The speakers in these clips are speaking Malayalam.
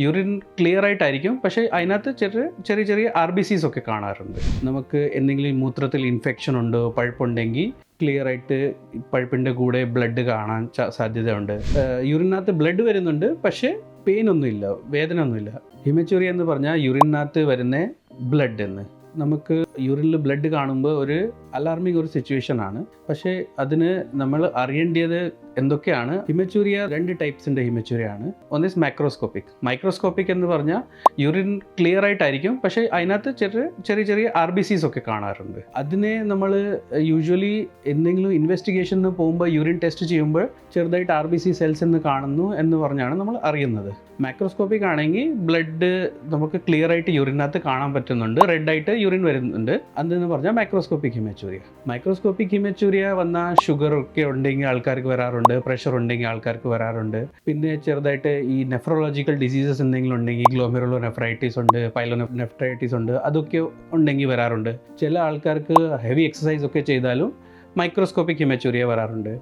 യൂറിൻ ക്ലിയർ ആയിട്ടായിരിക്കും. പക്ഷേ അതിനകത്ത് ചെറിയ ചെറിയ ചെറിയ ആർ ബി സീസ് ഒക്കെ കാണാറുണ്ട്. നമുക്ക് എന്തെങ്കിലും മൂത്രത്തിൽ ഇൻഫെക്ഷൻ ഉണ്ടോ പഴുപ്പുണ്ടെങ്കിൽ ക്ലിയർ ആയിട്ട് പഴുപ്പിന്റെ കൂടെ ബ്ലഡ് കാണാൻ സാധ്യതയുണ്ട്. യൂറിനകത്ത് ബ്ലഡ് വരുന്നുണ്ട് പക്ഷേ പെയിൻ ഒന്നുമില്ല വേദന ഒന്നുമില്ല. ഹിമച്ചൂറി എന്ന് പറഞ്ഞാൽ യൂറിനകത്ത് വരുന്ന ബ്ലഡ് എന്ന്. നമുക്ക് യൂറിനിൽ ബ്ലഡ് കാണുമ്പോൾ ഒരു അലാർമിങ് ഒരു സിറ്റുവേഷൻ ആണ്. പക്ഷേ അതിന് നമ്മൾ അറിയേണ്ടത് എന്തൊക്കെയാണ്? ഹിമച്ചൂരിയ രണ്ട് ടൈപ്സിന്റെ ഹിമച്ചൂരിയ ആണ്. ഒന്ന് ഇസ് മൈക്രോസ്കോപ്പിക് മൈക്രോസ്കോപ്പിക് എന്ന് പറഞ്ഞാൽ യൂറിൻ ക്ലിയർ ആയിട്ടായിരിക്കും. പക്ഷേ അതിനകത്ത് ചെറിയ ചെറിയ ചെറിയ ആർ ബി സീസ് ഒക്കെ കാണാറുണ്ട്. അതിനെ നമ്മൾ യൂഷ്വലി എന്തെങ്കിലും ഇൻവെസ്റ്റിഗേഷന് പോകുമ്പോൾ യൂറിൻ ടെസ്റ്റ് ചെയ്യുമ്പോൾ ചെറുതായിട്ട് ആർ ബി സി സെൽസ് എന്ന് കാണുന്നു എന്ന് പറഞ്ഞാണ് നമ്മൾ അറിയുന്നത്. മൈക്രോസ്കോപ്പിക് ആണെങ്കിൽ ബ്ലഡ് നമുക്ക് ക്ലിയർ ആയിട്ട് യൂറിനകത്ത് കാണാൻ പറ്റുന്നുണ്ട്. റെഡ് ആയിട്ട് യൂറിൻ വരുന്നുണ്ട്. അതെന്ന് പറഞ്ഞാൽ മൈക്രോസ്കോപ്പിക് ഹിമച്ചൂരിയ മൈക്രോസ്കോപ്പിക് ഹിമച്ചൂരിയ വന്ന ഷുഗർ ഒക്കെ ഉണ്ടെങ്കിൽ ആൾക്കാർക്ക് വരാറുണ്ട് പ്രഷർ ഉണ്ടെങ്കിൽ ആൾക്കാർക്ക് വരാറുണ്ട്. പിന്നെ ചെറുതായിട്ട് ഈ നെഫ്രോളജിക്കൽ ഡിസീസസ് എന്തെങ്കിലും ഉണ്ടെങ്കിൽ ഗ്ലോമെറുലോ നെഫ്രൈറ്റിസ് ഉണ്ട് പൈലോ നെഫ്രൈറ്റിസ് ഉണ്ട് അതൊക്കെ ഉണ്ടെങ്കിൽ വരാറുണ്ട്. ചില ആൾക്കാർക്ക് ഹെവി എക്സസൈസ് ഒക്കെ ചെയ്താലും മൈക്രോസ്കോപ്പിക് ഹിമച്ചൂരിയ വരാറുണ്ട്.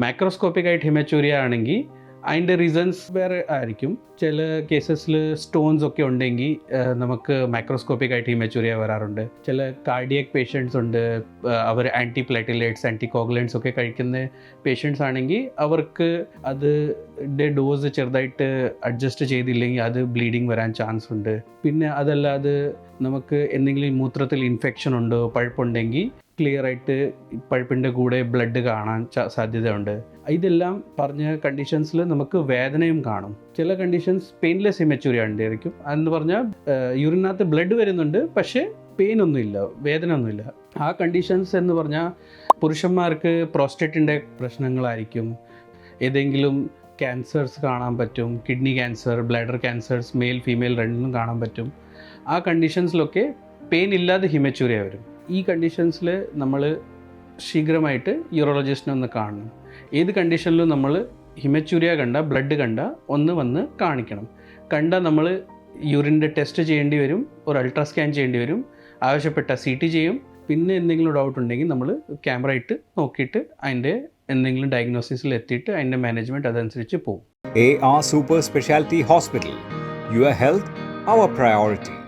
മൈക്രോസ്കോപ്പിക് ആയിട്ട് ഹിമച്ചൂരിയ ആണെങ്കിൽ അതിന്റെ റീസൺസ് വേറെ ആയിരിക്കും. ചില കേസസിൽ സ്റ്റോൺസ് ഒക്കെ ഉണ്ടെങ്കിൽ നമുക്ക് മൈക്രോസ്കോപ്പിക് ആയിട്ട് ഇമേച്ചുറിയ വരാറുണ്ട്. ചില കാർഡിയക് പേഷ്യൻസ് ഉണ്ട്. അവർ ആന്റി പ്ലേറ്റിലേറ്റ്സ് ആന്റി കോഗുലൻസ് ഒക്കെ കഴിക്കുന്ന പേഷ്യൻസ് ആണെങ്കിൽ അവർക്ക് അത് ഡോസ് ചെറുതായിട്ട് അഡ്ജസ്റ്റ് ചെയ്തില്ലെങ്കിൽ അത് ബ്ലീഡിങ് വരാൻ ചാൻസ് ഉണ്ട്. പിന്നെ അതല്ലാതെ നമുക്ക് എന്തെങ്കിലും മൂത്രത്തിൽ ഇൻഫെക്ഷൻ ഉണ്ടോ പഴുപ്പുണ്ടെങ്കിൽ ക്ലിയർ ആയിട്ട് പഴുപ്പിന്റെ കൂടെ ബ്ലഡ് കാണാൻ സാധ്യതയുണ്ട്. ഇതെല്ലാം പറഞ്ഞ കണ്ടീഷൻസിൽ നമുക്ക് വേദനയും കാണും. ചില കണ്ടീഷൻസ് പെയിൻലെസ് ഇമച്ചൂരി ഉണ്ടായിരിക്കും അതെന്ന് പറഞ്ഞാൽ യൂറിനകത്ത് ബ്ലഡ് വരുന്നുണ്ട് പക്ഷേ പെയിൻ ഒന്നുമില്ല വേദന ഒന്നുമില്ല ആ കണ്ടീഷൻസ് എന്ന് പറഞ്ഞാൽ പുരുഷന്മാർക്ക് പ്രോസ്റ്റേറ്റിന്റെ പ്രശ്നങ്ങളായിരിക്കും. ഏതെങ്കിലും ക്യാൻസേഴ്സ് കാണാൻ പറ്റും kidney cancer bladder cancers male female രണ്ടിനും കാണാൻ പറ്റും. ആ കണ്ടീഷൻസിലൊക്കെ പെയിൻ ഇല്ലാതെ ഹിമച്ചൂരിയ വരും. ഈ കണ്ടീഷൻസിൽ നമ്മൾ ശീഘ്രമായിട്ട് യൂറോളജിസ്റ്റിനെ ഒന്ന് കാണണം. ഏത് കണ്ടീഷനിലും നമ്മൾ ഹിമച്ചൂരിയ കണ്ട ബ്ലഡ് കണ്ട ഒന്ന് വന്ന് കാണിക്കണം. കണ്ട നമ്മൾ യൂറിന്റെ ടെസ്റ്റ് ചെയ്യേണ്ടി വരും ഒരു അൾട്രാസ്കാൻ ചെയ്യേണ്ടി വരും ആവശ്യപ്പെട്ട സി ടി ചെയ്യും. പിന്നെ എന്തെങ്കിലും ഡൗട്ട് ഉണ്ടെങ്കിൽ നമ്മൾ ക്യാമറ ഇട്ട് നോക്കിയിട്ട് അതിന്റെ എന്തെങ്കിലും ഡയഗ്നോസിസിൽ എത്തിയിട്ട് അതിന്റെ മാനേജ്മെന്റ് അതനുസരിച്ച് പോകും A R super speciality hospital your health our priority.